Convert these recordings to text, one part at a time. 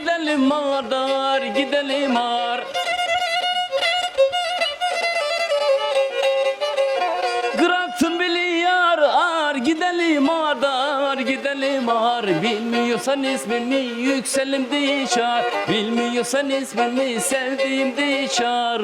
gidelim ağlar gidelim ağar. Bıraktın beni yar gidelim ağar gidelim ağar. Bilmiyorsan ismimi yükselim diye çağır. Bilmiyorsan ismimi sevdiğim diye çağır.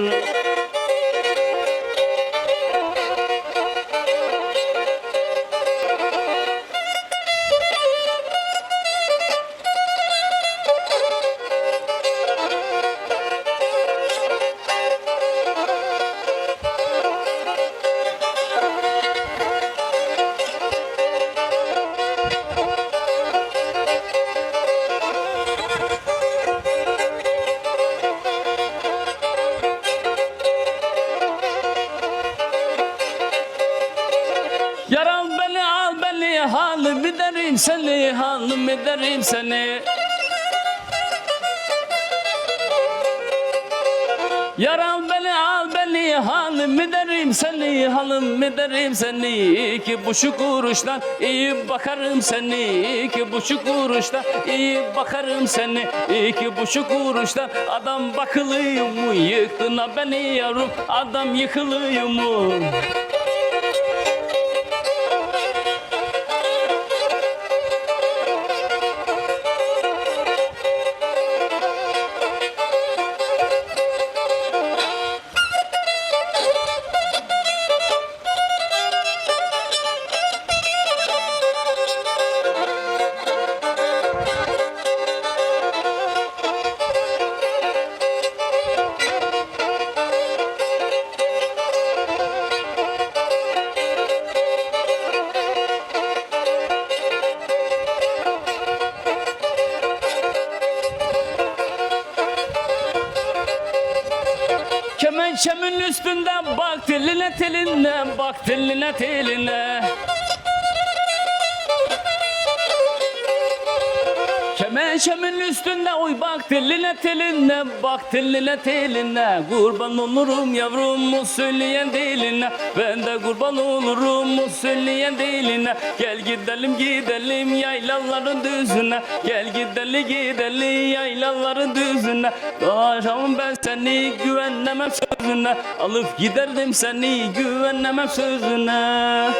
Halim ederim seni halim ederim seni. Yar beni al beni halim ederim seni halim ederim seni. İki buçuk kuruştan iyi bakarım seni. İki buçuk kuruştan iyi bakarım seni. İki buçuk kuruştan adam bakılıyor mu? Yıktın beni yavrum adam yıkılıyor mu Kemençemin üstünde bak teline teline bak teline teline Kemençemin üstünde oy bak teline teline bak teline teline Kurban olurum yavrum o söyleyen diline. Ben de kurban olurum o söyleyen diline. Gel gidelim gidelim yaylaların düzüne. Gel gidelim gidelim yaylaların düzüne. Daşamım ben seni güvenemem sözüne. Alıp giderdim seni güvenemem sözüne